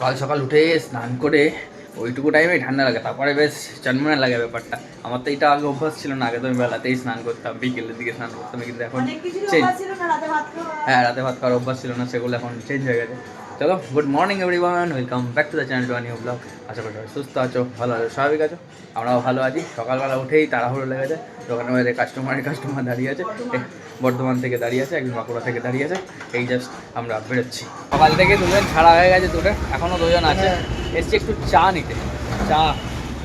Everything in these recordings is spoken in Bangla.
সকাল সকাল উঠে স্নান করে ওইটুকু টাইমে ঠান্ডা লাগে তারপরে বেশ চনমনে লাগে ব্যাপারটা। আমার তো এটা আগে অভ্যাস ছিল না আগে তো আমি বেলাতেই স্নান করতাম বিকেলের দিকে স্নান করতাম কিন্তু এখন চেঞ্জ হ্যাঁ রাতে ভাত খাওয়ার অভ্যাস ছিল না সেগুলো এখন চেঞ্জ হয়ে গেছে। চলো good morning everyone welcome back to the channel to new blog আশা করি সুস্থ আছো ভালো আছো স্বাভাবিক আছো আমরাও ভালো আছি। সকালবেলা উঠেই তাড়াহুড়ো লেগেছে দোকানের বাইরে কাস্টমারের কাস্টমার দাঁড়িয়ে আছে। বর্ধমান থেকে দাঁড়িয়ে আছে একজন বাঁকুড়া থেকে দাঁড়িয়ে আছে। এই জাস্ট আমরা বেরোচ্ছি। সকাল থেকে দুজন ছাড়া হয়ে গেছে দুটো এখনও দুজন আছে। এসছি একটু চা নিতে। চা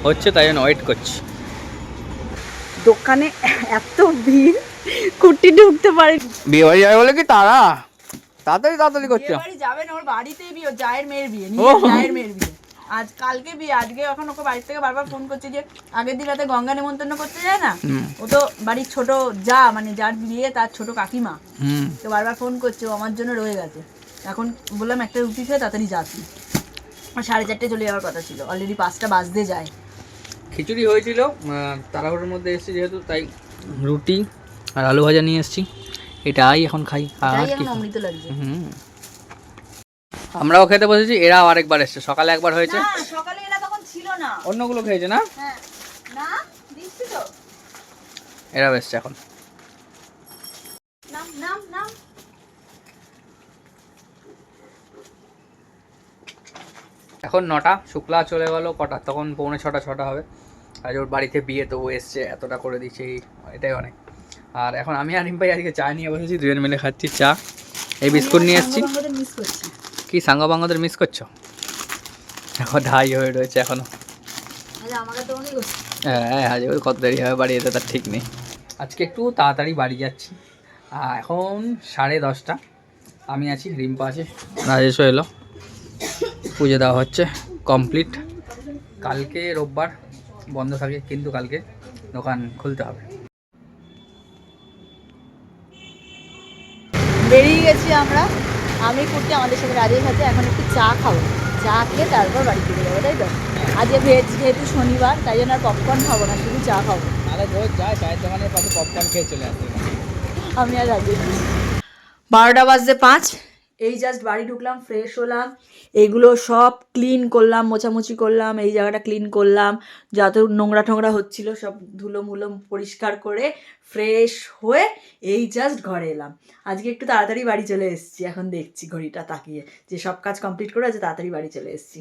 হচ্ছে তাই জন্য ওয়েট করছি। দোকানে এত ভিড় কুটি ঢুকতে পারে। বিয়ে বাড়ি যাবে বলে কি তারা? তাড়াতাড়ি তাড়াতাড়ি করছে। বিয়ে বাড়ি যাবেন ওর বাড়িতেই বিয়ে জায়ের মেয়ের বিয়ে জায়ের মেয়ের বিয়ে। আজ কালকে বিয়ে আজকে এখন ওকে বাড়ি থেকে বারবার ফোন করছে যে আগের দিন রাতে গঙ্গা নেমন্তন্ন করতে যায় না? ও তো বাড়ির ছোট যা মানে যার বিয়ে তার ছোট কাকিমা। তো বারবার ফোন করছে ও আমার জন্য রয়ে গেছে। এখন বললাম একটা রুটি খেয়ে তাড়াতাড়ি যাচ্ছি আর সাড়ে চারটে চলে যাওয়ার কথা ছিল। অলরেডি পাঁচটা বাজতে যায়। খিচুড়ি হয়েছিল তাড়াহুড়োর মধ্যে এসেছি যেহেতু তাই রুটি আর আলু ভাজা নিয়ে এসেছি। এটাই এখন খাই আর কি অমৃত লাগছে। হুম। আমরাও খেতে বসেছি এরাও আরেকবার এসছে। সকালে একবার হয়েছে। সকালে এরা তখন ছিল না। অন্যগুলো খেয়েছে না? হ্যাঁ। না দিচ্ছি তো। এরাও এসছে এখন। নাম নাম নাম। এখন নটা শুক্লা চলে গেল কটা? তখন পৌনে ছটা ছটা হবে। আজ ওর বাড়িতে বিয়ে তো ও এসছে এতটা করে দিচ্ছে এটাই অনেক। আর এখন আমি আর রিম্পাই আজকে চা নিয়ে বসেছি দুজন মিলে খাচ্ছি চা। এই বিস্কুট নিয়ে এসেছি। মিস করছি কি মিস করছ? এখন ঢাই হয়ে রয়েছে এখনও। আরে আমাকে হ্যাঁ আজ ওর কত দেরি হবে বাড়ি যেতে তার ঠিক নেই। আজকে একটু তাড়াতাড়ি বাড়ি যাচ্ছি। এখন সাড়ে দশটা। আমি আছি রিম্পা আছে রাজেশও এলো। পুজো দেওয়া হচ্ছে কমপ্লিট কালকে রোববার বন্ধ থাকে কিন্তু কালকে দোকান খুলতে হবে। বেরিয়ে গেছি আমরা। আমি কুর্তি আমাদের সাথে রাজের সাথে এখন একটু চা খাব। চা খেয়ে তারপর বাড়ি ফিরে যাব তাই তো? আজকে ভেজ যেহেতু শনিবার তাই জন্য আর পপকর্ন খাব না শুধু চা খাব। নাহলে রোজ যায় চায়ের দোকানের পাশে পপকর্ন খেয়ে চলে আসবে আমি আর রাজি বারোটা বাজতে পাঁচ। এই জাস্ট বাড়ি ঢুকলাম ফ্রেশ হলাম। এগুলো সব ক্লিন করলাম, মোছামুছি করলাম, এই জায়গাটা ক্লিন করলাম। যত নোংরা ঠোংরা হচ্ছিল, সব ধুলো মুলো পরিষ্কার করে ফ্রেশ হয়ে এই জাস্ট ঘরে এলাম। আজকে একটু তাড়াতাড়ি বাড়ি চলে এসেছি, এখন দেখছি ঘড়িটা তাকিয়ে। যে সব কাজ কমপ্লিট করে আজ তাড়াতাড়ি বাড়ি চলে এসেছি।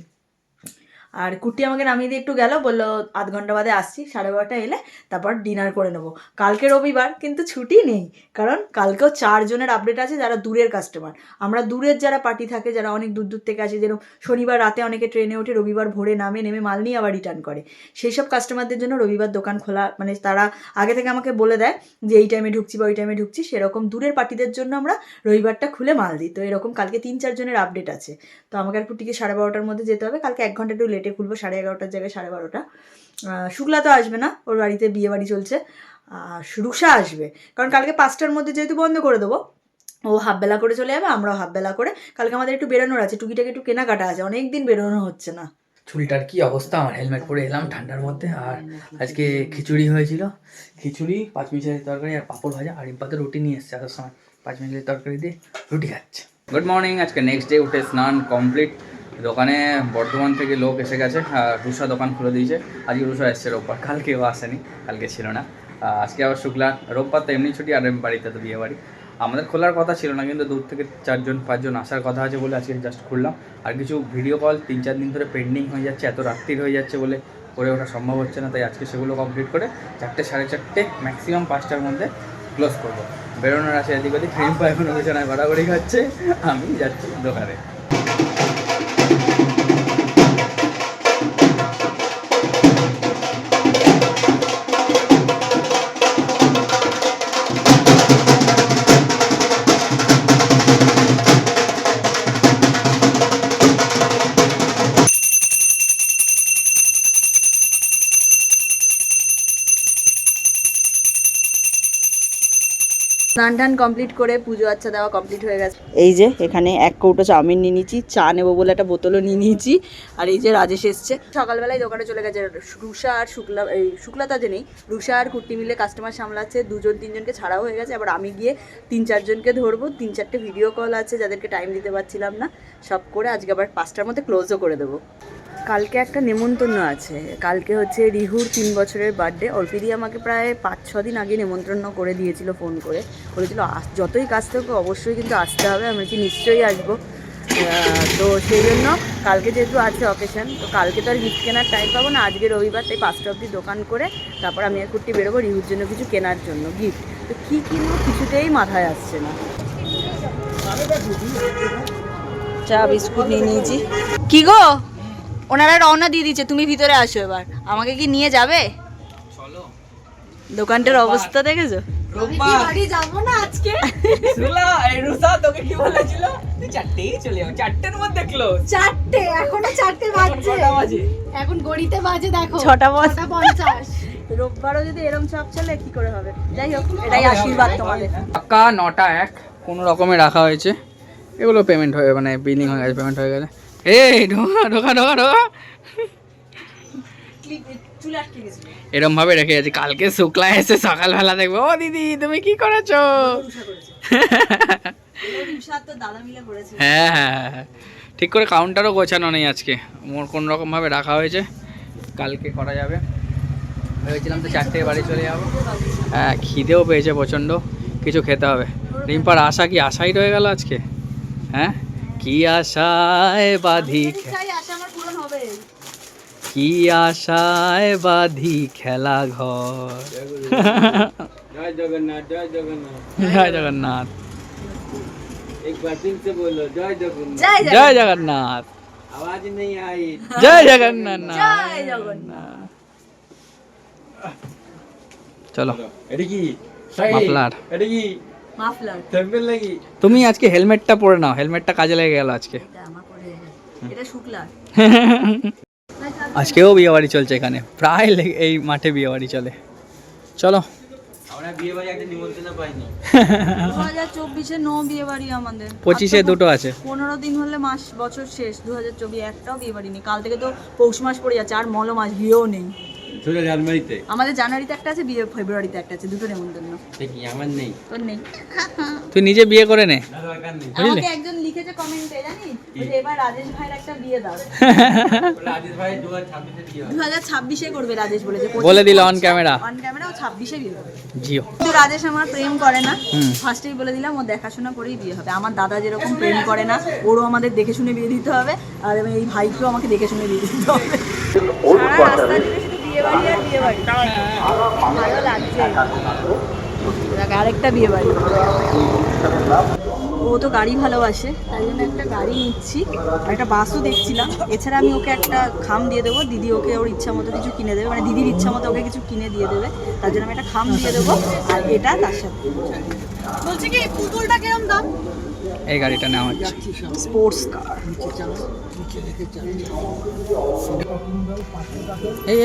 আর কুটি আমাকে নামিয়ে দিয়ে একটু গেল, বলল, আধ ঘণ্টা বাদে আসছি, সাড়ে বারোটা এলে তারপর ডিনার করে নেব। কালকে রবিবার, কিন্তু ছুটি নেই, কারণ কালকেও চারজনের আপডেট আছে যারা দূরের কাস্টমার আমরা দূরের যারা পার্টি থাকে, যারা অনেক দূর দূর থেকে আসে, যেরকম শনিবার রাতে অনেকে ট্রেনে ওঠে, রবিবার ভোরে নামে, নেমে মাল নিয়ে আবার রিটার্ন করে। সেই সব কাস্টমারদের জন্য রবিবার দোকান খোলা মানে তারা আগে থেকে আমাকে বলে দেয় যে, এই টাইমে ঢুকছি বা ওই টাইমে ঢুকছি, সেরকম দূরের পার্টিদের জন্য আমরা রবিবারটা খুলে মাল দিই। তো এরকম কালকে তিন চারজনের আপডেট আছে। তো আমাকে আর কুটিকে সাড়ে বারোটার মধ্যে যেতে হবে, কালকে এক ঘণ্টা একটু লেটে খুলবো সাড়ে এগারোটার জায়গায় সাড়ে বারোটা। শুক্লা তো আসবে না ওর বাড়িতে বিয়ে বাড়ি চলছে। আর রুষা আসবে কারণ কালকে পাঁচটার মধ্যে যেহেতু বন্ধ করে দেবো ও হাফ বেলা করে চলে যাবে আমরাও হাফ বেলা করে। কালকে আমাদের একটু বেরোনোর আছে টুকিটাকে একটু কেনাকাটা আছে অনেক দিন বেরোনো হচ্ছে না। চুলটার কি অবস্থা? আমার হেলমেট পরে এলাম ঠান্ডার মধ্যে আর আজকে খিচুড়ি হয়েছিল। খিচুড়ি পাঁচ মিশালির তরকারি আর পাঁপড় ভাজা আর ইম্পাতে রুটি নিয়ে এসছে আসার সময় পাঁচ মিশালির তরকারি দিয়ে রুটি খাচ্ছে। গুড মর্নিং আজকে নেক্সট ডে উঠে স্নান কমপ্লিট দোকানে বর্ধমান থেকে লোক এসে গেছে রুষা দোকান খুলে দিয়েছে। আজকে রুষা এসছে রোববার কালকেও আসেনি, কালকে ছিল না। আজকে আবার শুক্লা, রোববার তো এমনি ছুটি, আর বাড়িতে তো বিয়ে বাড়ি। আমাদের খোলার কথা ছিল না, কিন্তু দূর থেকে চারজন, পাঁচজন আসার কথা আছে বলে আজকে জাস্ট খুললাম। আর কিছু ভিডিও কল তিন চার দিন ধরে পেন্ডিং হয়ে যাচ্ছে, এত রাত্রির হয়ে যাচ্ছে বলে করে ওঠা সম্ভব হচ্ছে না, তাই আজকে সেগুলো কমপ্লিট করে চারটে সাড়ে চারটে ম্যাক্সিমাম পাঁচটার মধ্যে ক্লোজ করব। বেরোনোর আছে এদিক ওদিক রিম্পা এখনও বিছানায় ঘোরাঘুরি খাচ্ছে আমি যাচ্ছি দোকানে। স্নান টান কমপ্লিট করে পুজো আচ্ছা দেওয়া কমপ্লিট হয়ে গেছে। এই যে এখানে এক কৌটো চাউমিন নিয়ে নিয়েছি চা নেব বলে একটা বোতলও নিয়ে নিয়েছি আর এই যে রাজেশ এসছে। সকালবেলায় দোকানে চলে গেছে রুষা আর শুক্লা এই শুক্লাতা যে নেই রুষা আর কুর্তি মিলে কাস্টমার সামলাচ্ছে দুজন তিনজনকে ছাড়াও হয়ে গেছে আবার আমি গিয়ে তিন চারজনকে ধরবো তিন চারটে ভিডিও কল আছে যাদেরকে টাইম দিতে পারছিলাম না সব করে আজকে আবার পাঁচটার মধ্যে ক্লোজও করে দেবো। কালকে একটা নেমন্তন্ন আছে। কালকে হচ্ছে রিহুর তিন বছরের বার্থডে অল্পিদি আমাকে প্রায় পাঁচ ছ দিন আগে নেমন্ত্রণ করে দিয়েছিল ফোন করে। বলেছিল আস যতই কাজ থাকুক অবশ্যই কিন্তু আসতে হবে। আমি কি নিশ্চয়ই আসব। তো সেই জন্য কালকে যেহেতু আছে অকেশন তো কালকে তো আর গিফট কেনার টাইম পাবো না। আজকে রবিবার তাই পাঁচটা অবধি দোকান করে তারপর আমি আর কুর্তি বেরোবো রিহুর জন্য কিছু কেনার জন্য গিফট তো কী কিনবো কিছুতেই মাথায় আসছে না। চা বিস্কুট নিয়ে নিয়েছি। কি গো? ওনারা রওনা দিয়ে দিচ্ছে তুমি ভিতরে আসো এবার। আমাকে কি নিয়ে যাবে? চলো। দোকানটার অবস্থা দেখেছ? ছটা পঞ্চাশ। রোববারও যদি এরম চাপ চলে কি করে হবে? যাই হোক এটাই আশীর্বাদ তোমাদের। টাকা নটা এক কোনো রকমে রাখা হয়েছে। এগুলো পেমেন্ট হয়ে মানে বিলিং হয়ে গেছে পেমেন্ট হয়ে গেছে। এই, ঢোকা এরম ভাবে রেখে গেছি কালকে শুক্লা এসে সকালবেলা দেখব, ও দিদি, তুমি কি করেছ? দাদা হ্যাঁ হ্যাঁ হ্যাঁ। ঠিক করে কাউন্টারও গোছানো নেই আজকে। মোর কোন রকম ভাবে রাখা হয়েছে, কালকে করা যাবে। ভেবেছিলাম তো চারটে বাড়ি চলে যাব। হ্যাঁ খিদেও পেয়েছে প্রচণ্ড। কিছু খেতে হবে। রিম্পার আশা কি আশাই রয়ে গেল আজকে? হ্যাঁ? কি আশায় বাঁধি কি আশায় বাঁধি খেলা ঘর? জয় জগন্নাথ জয় জগন্নাথ। জয় জগন্নাথ। জয় জগন্নাথ। জয় জগন্নাথ। আওয়াজ নেই জয় জগন্নাথ। জগন্নাথ। চলো। এটা কি? মাফলার। থাম্বনেল লাগি তুমি আজকে হেলমেটটা পরে নাও হেলমেটটা কাজে লেগে গেল আজকে। এটা আমার পরে এটা শুক্লার আজকেও বিয়ে বাড়ি চলছে এখানে প্রায় এই মাঠে বিয়ে বাড়ি চলে। চলো। আমরা বিয়ে বাড়ি একটা নিমন্ত্রণ পাইনি। দু হাজার চব্বিশে নো বিয়ে আমাদের। পঁচিশে দুটো আছে। পনেরো দিন হলে মাস বছর শেষ দু হাজার চব্বিশ একটাও বিয়ে বাড়ি নেই। কাল থেকে তো পৌষ মাস পড়ে যাচ্ছে আর মল মাস বিয়েও নেই। ছোট জানুয়ারিতে? আমাদের জানুয়ারিতে একটা আছে বিয়ে ফেব্রুয়ারিতে একটা আছে দুটো নেমন্তন্ন দেখি আমার নেই। তোর নেই। তুই নিজে বিয়ে করে নে। না দরকার নেই? আমাকে একজন লিখেছে কমেন্টে জানিস? বলছে, এবার রাজেশ ভাইয়ের একটা বিয়ে দাও। রাজেশ ভাই দু হাজার ছাব্বিশে বিয়ে করবে রাজেশ বলেছে বলে দিল on camera। অন ক্যামেরা ও ছাব্বিশে বিয়ে করবে জিও। কিন্তু রাজেশ আমার প্রেম করে না। ফার্স্টেই বলে দিলাম ও দেখাশোনা করেই বিয়ে হবে। আমার দাদা যেরকম প্রেম করে না ওরও আমাদের দেখে শুনে বিয়ে দিতে হবে। আর এই ভাইকেও আমাকে দেখে শুনে বিয়ে দিতে হবে। সারা রাস্তা ভালো লাগছে। আরেকটা বিয়ে বাড়ি ও তো গাড়ি ভালোবাসে, তাই জন্য একটা গাড়ি নিচ্ছি। একটা বাসও দেখছিলাম। এছাড়া আমি ওকে একটা খাম দিয়ে দেবো। দিদি ওকে ওর ইচ্ছা মতো কিছু কিনে দেবে। মানে দিদির ইচ্ছা মতো ওকে কিছু কিনে দিয়ে দেবে। তার জন্য আমি একটা খাম দিয়ে দেবো। আর এটা তার সাথে। বলছে কি, পুতুলটা কিরম দাম? এই গাড়িটা নেওয়া হচ্ছে। Sports car. এই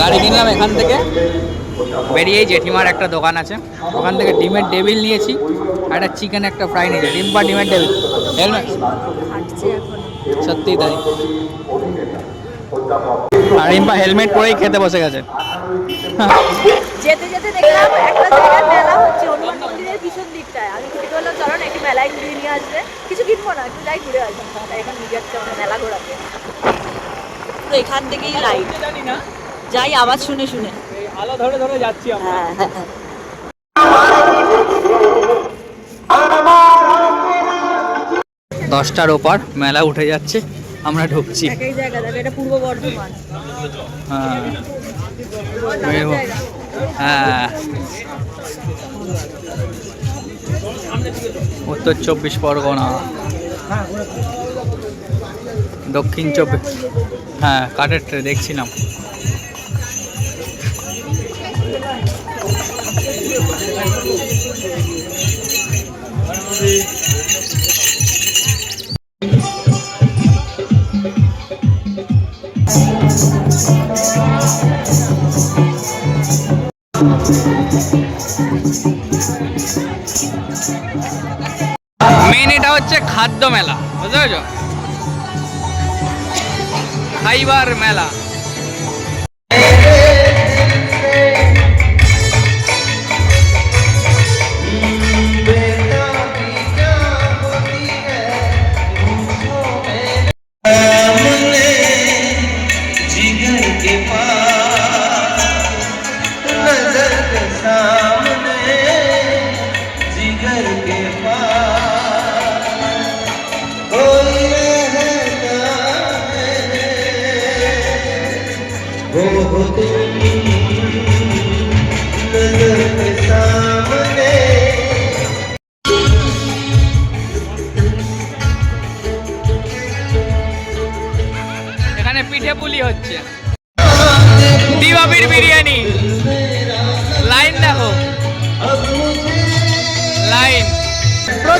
গাড়ি কিনলাম এখান থেকে। বেরিয়েই জেঠিমার একটা দোকান আছে। ওখান থেকে ডিমের টেবিল নিয়েছি। একটা চিকেন একটা ফ্রাই নিয়েছি। ডিম বা ডিমের টেবিল? হেলমেট সত্যি তাই। আর রিম্পা হেলমেট পরেই খেতে বসে গেছে। যেতে যেতে দেখলাম একটা জায়গায় মেলা হচ্ছে হনুমান মন্দিরের পিছন দিকটায়। আমি বললাম চলো না একটু মেলায় ঘুরিয়ে নিয়ে আসবে। কিছু কিনবো না একটু যাই ঘুরে আসব এখন নিয়ে যাচ্ছে মেলা ঘোরাতে। তো এখান থেকেই লাইট জানি না যাই আওয়াজ শুনে শুনে। আলো ধরে ধরে যাচ্ছি আমরা। দশটার ওপর মেলা উঠে যাচ্ছে। আমরা ঢুকছি। হ্যাঁ। হ্যাঁ। উত্তর চব্বিশ পরগনা। দক্ষিণ চব্বিশ হ্যাঁ কাঠের ট্রে দেখছিলাম। মেইন এটা হচ্ছে খাদ্য মেলা বুঝতে পেরেছ? খাইবার মেলা।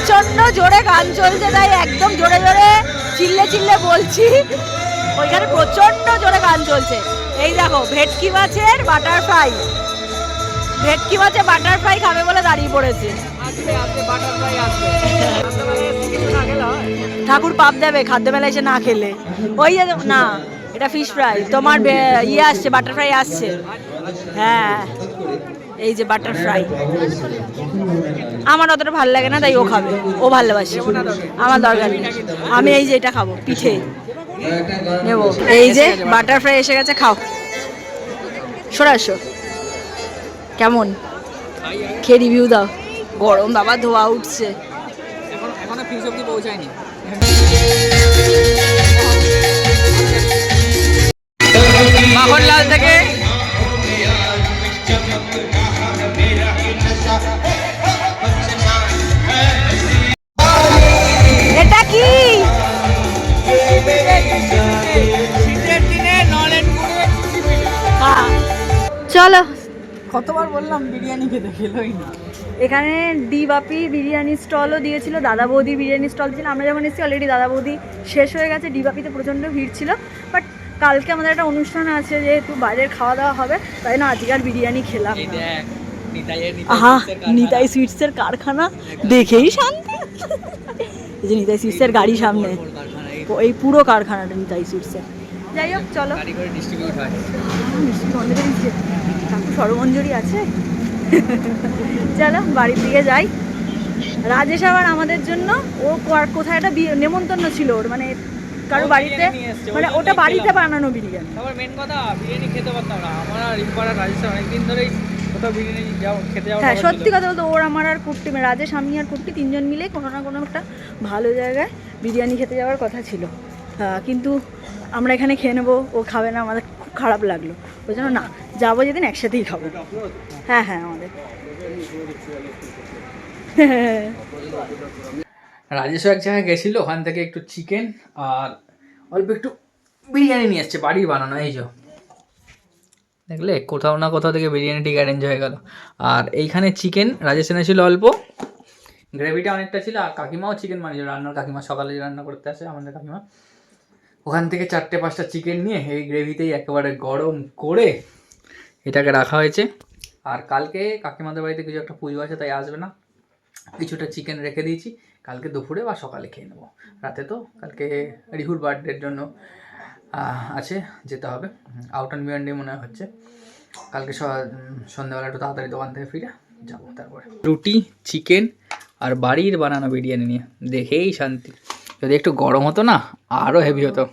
প্রচণ্ড জোরে গান চলছে তাই একদম জোরে জোরে চিল্লে চিল্লে বলছি। ওইখানে প্রচণ্ড জোরে গান চলছে। এই দেখো ভেটকি মাছের বাটারফ্রাই ভেটকি মাছে বাটারফ্রাই খাবে বলে দাঁড়িয়ে পড়েছে। ঠাকুর পাপ দেবে খাদ্য মেলায় এসে না খেলে। ওই না এটা ফিশ ফ্রাই তোমার ইয়ে আসছে বাটারফ্রাই আসছে। হ্যাঁ। এই যে বাটারফ্রাই আমার অতটা ভালো লাগে না, তাই ও খাবে। ও ভালোবাসে। আমার দরকার নেই। আমি এই যে এটা খাব, পিঠে। নেব। এই যে বাটারফ্রাই এসে গেছে, খাও। সরাসো কেমন? খেয়ে রিভিউ দাও। গরম বাবা, ধোয়া উঠছে। এখনও মাখনলাল থেকে এটা কি? শীতের দিনে নলেনপুরে হ্যাঁ। চলো। কতবার বললাম বিরিয়ানি খেতে খেলোই না। এখানে ডি বাপি বিরিয়ানি স্টলও দিয়েছিল দাদা বৌদি বিরিয়ানি স্টল ছিল আমরা যখন এসেছি অলরেডি দাদা বৌদি শেষ হয়ে গেছে ডি বাপিতে প্রচণ্ড ভিড় ছিল। বাট কালকে আমাদের একটা অনুষ্ঠান আছে যেহেতু বাইরের খাওয়া দাওয়া হবে তাই না? আজকে আর বিরিয়ানি খেলাম না। নিতাই সুইটসের কারখানা। দেখেই শান্তি। এই যে নিতাই সুইটসের গাড়ি সামনে। তো এই পুরো কারখানাটা নিতাই সুইটসের যাই হোক চলো। সরমঞ্জরি আছে। চলো বাড়ির দিকে যাই। রাজেশ আবার আমাদের জন্য ও কোথায় একটা নেমন্তন্ন ছিল ওর মানে কারও বাড়িতে মানে ওটা বাড়িতে বানানো বিরিয়ানি। তারপর মেন কথা বিরিয়ানি খেতে পারতাম না। আমার আর রাজেশ অনেকদিন ধরেই হ্যাঁ সত্যি কথা বলতে ওর আমার আর মানে রাজেশ আমি আর কুট্টি তিনজন মিলে কোনো না কোনো একটা ভালো জায়গায় বিরিয়ানি খেতে যাওয়ার কথা ছিল। কিন্তু আমরা এখানে খেয়ে নেব ও খাবে না আমাদের খুব খারাপ লাগল। ওই জন্য না যাব যেদিন একসাথেই খাব। হ্যাঁ হ্যাঁ আমাদের। রাজেশও এক জায়গায় গেছিল ওখান থেকে একটু চিকেন আর অল্প একটু বিরিয়ানি নিয়ে এসছে বাড়ির বানানো এই যে। দেখলে? কোথাও না কোথাও থেকে বিরিয়ানি ঠিক অ্যারেঞ্জ হয়ে গেল। আর এইখানে চিকেন রাজেশ এনেছিল অল্প। গ্রেভিটা অনেকটা ছিল, আর কাকিমাও চিকেন বানিয়েছিল। রান্নার কাকিমা সকালে রান্না করতে আসে, আমাদের কাকিমা। ওখান থেকে চারটে পাঁচটা চিকেন নিয়ে এই গ্রেভিতেই একেবারে গরম করে এটাকে রাখা হয়েছে। আর কালকে কাকিমাদের বাড়িতে কিছু একটা পুজো আছে, তাই আসবে না। কিছুটা চিকেন রেখে দিয়েছি। কালকে দুপুরে বা সকালে খেয়ে নেব। রাতে তো কালকে রিহুর বার্থডের জন্য। আছে, যেতে হবে। আউট অ্যান্ড বিয়ন্ডে মনে হচ্ছে। কালকে সন্ধ্যাবেলা একটু তাড়াতাড়ি দোকান থেকে ফিরে যাব তারপরে। রুটি চিকেন আর বাড়ির বানানো বিরিয়ানি নিয়ে। দেখেই শান্তি। যদি একটু গরম হতো না আরও হেভি হতো।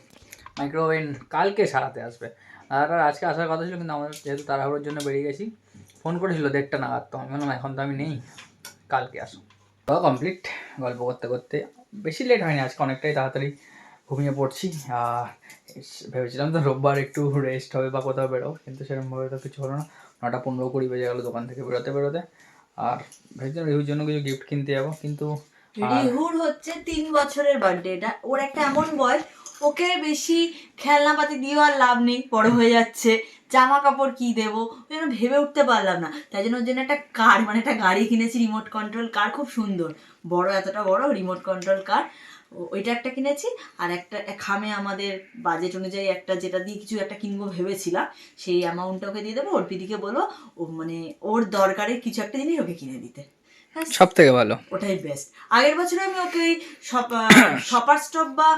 মাইক্রোওভেন কালকে সারাতে আসবে। আর আজকে আসার কথা ছিল, কিন্তু আমাদের যেহেতু তাড়াহুড়োর জন্য বেরিয়ে গেছি ফোন করেছিল দেড়টা নাগাদ তো। আমি বললাম, এখন তো আমি নেই, কালকে আসো। কমপ্লিট গল্প করতে করতে, বেশি লেট হয়নি, আজকে অনেকটাই তাড়াতাড়ি ঘুমিয়ে পড়ছি ভেবেছিলাম তো রোববার একটু রেস্ট হবে বা কোথাও বেরো কিন্তু সেরকমভাবে তো কিছু হলো না। নটা পনেরো কুড়ি বেজে গেলো দোকান থেকে বেরোতে বেরোতে, আর ভেবেছিলাম রিহুর জন্য কিছু গিফট কিনতে যাব, কিন্তু রিহুর হচ্ছে তিন বছরের বার্থডে এটা ওর একটা এমন বয়স, ওকে বেশি খেলনাপাতি দিয়েও আর লাভ নেই, বড় হয়ে যাচ্ছে জামা কাপড় কি দেবো, ওই জন্য ভেবে উঠতে পারলাম না। তাই জন্য ওর জন্য একটা কার মানে একটা গাড়ি কিনেছি রিমোট কন্ট্রোল কার খুব সুন্দর। বড়, এতটা বড় রিমোট কন্ট্রোল কার ওইটা একটা কিনেছি। আর একটা খামে আমাদের বাজেট অনুযায়ী একটা যেটা দিয়ে কিছু একটা কিনবো ভেবেছিলাম সেই অ্যামাউন্টটা ওকে দিয়ে দেবো অর্পিদিকে বলব ও মানে ওর দরকারের কিছু একটা জিনিস ওকে কিনে দিতে। হ্যাঁ সব থেকে ভালো। ওটাই বেস্ট আগের বছর আমি ওকে ওই শপার স্টপ বা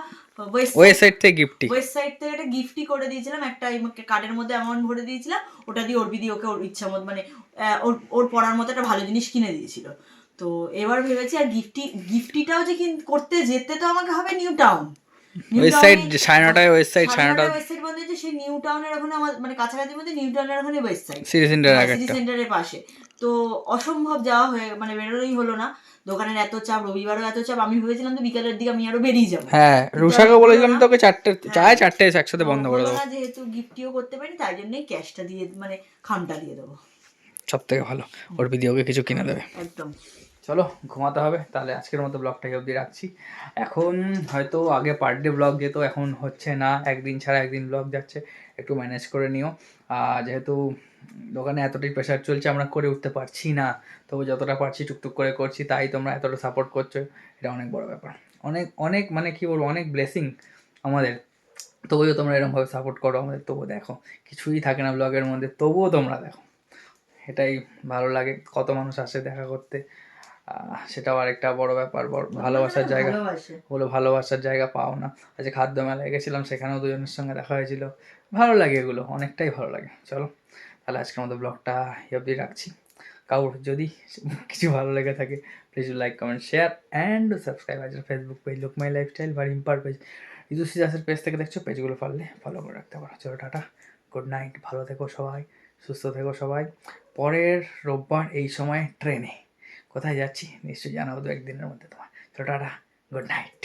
ওয়েবসাইট থেকে গিফটি ওয়েবসাইট থেকে একটা গিফটই করে দিয়েছিলাম একটা কার্ডের মধ্যে অ্যামাউন্ট ভরে দিয়েছিলাম ওটা দিয়ে অর্বি দিয়ে ওকে ওর ইচ্ছা মতো মানে ওর ওর পড়ার মতো একটা ভালো জিনিস কিনে দিয়েছিল। তো এবার ভেবেছি আর গিফটি গিফটিটাও যে কিন- করতে যেতে তো আমাকে হবে নিউ টাউন। ওয়েবসাইট সাড়ে নটায় ওয়েবসাইট সাড়ে নটা ওয়েবসাইট বন্ধ হয়েছে সেই নিউ টাউনের ওখানে আমার মানে কাছাকাছি মধ্যে নিউ টাউনের ওখানে ওয়েবসাইট সিটি সেন্টার আগে সিটি সেন্টারের পাশে। তো অসম্ভব যাওয়া হয়ে মানে বেরোনোই হলো না। দোকানের এত চাপ রবিবারও এত চাপ আমি ভেবেছিলাম তো বিকালের দিকে আমি আরও বেরিয়ে যাব। হ্যাঁ রুষাকে বলেছিলাম তোকে চারটে চায় চারটে একসাথে বন্ধ করে দেবো। যেহেতু গিফটিও করতে পারি তাই জন্যই ক্যাশটা দিয়ে মানে খামটা দিয়ে দেবো। সব থেকে ভালো ওর ভিডিওকে কিছু কিনে দেবে। একদম। চলো ঘুমাতে হবে, তাহলে আজকের মতো ব্লগটাকে অবধি রাখছি। এখন হয়তো আগে পার ডে ব্লগ যেত, এখন হচ্ছে না, একদিন ছাড়া একদিন ব্লগ যাচ্ছে, একটু ম্যানেজ করে নিও। আর যেহেতু দোকানে এতটাই প্রেশার চলছে, আমরা করে উঠতে পারছি না তবু যতটা পারছি টুকটুক করে করছি, তাই তোমরা এতটা সাপোর্ট করছ, এটা অনেক বড় ব্যাপার। অনেক অনেক মানে কি বলব, অনেক ব্লেসিং আমাদের। তবুও তোমরা এরকমভাবে সাপোর্ট করো আমাদের, তবুও দেখো। কিছুই থাকে না ব্লগের মধ্যে, তবুও তোমরা দেখো। এটাই ভালো লাগে, কত মানুষ আসে দেখা করতে। সেটাও আরেকটা বড় ব্যাপার বড় ভালোবাসার জায়গা। ভালোবাসে। ওগুলো ভালোবাসার জায়গা পাও না। আজকে খাদ্য মেলায় গেছিলাম সেখানেও দুজনের সঙ্গে দেখা হয়েছিল। ভালো লাগে এগুলো অনেকটাই ভালো লাগে। চলো তাহলে আজকের মতো ব্লগটা এই অবধি রাখছি। কাউর যদি কিছু ভালো লেগে থাকে please like comment share and subscribe আছে Facebook page look my lifestyle বা রিম্পার পেজ ইদু সিজাসের পেজ থেকে দেখছ পেজগুলো পারলে ফলো করে রাখতে পারো। চলো টাটা গুড নাইট ভালো থেকো সবাই সুস্থ থেকো সবাই। পরের রোববার এই সময় ট্রেনে। কোথায় যাচ্ছি নিশ্চয়ই জানাব দু একদিনের মধ্যে তোমার চলো টাটা গুড নাইট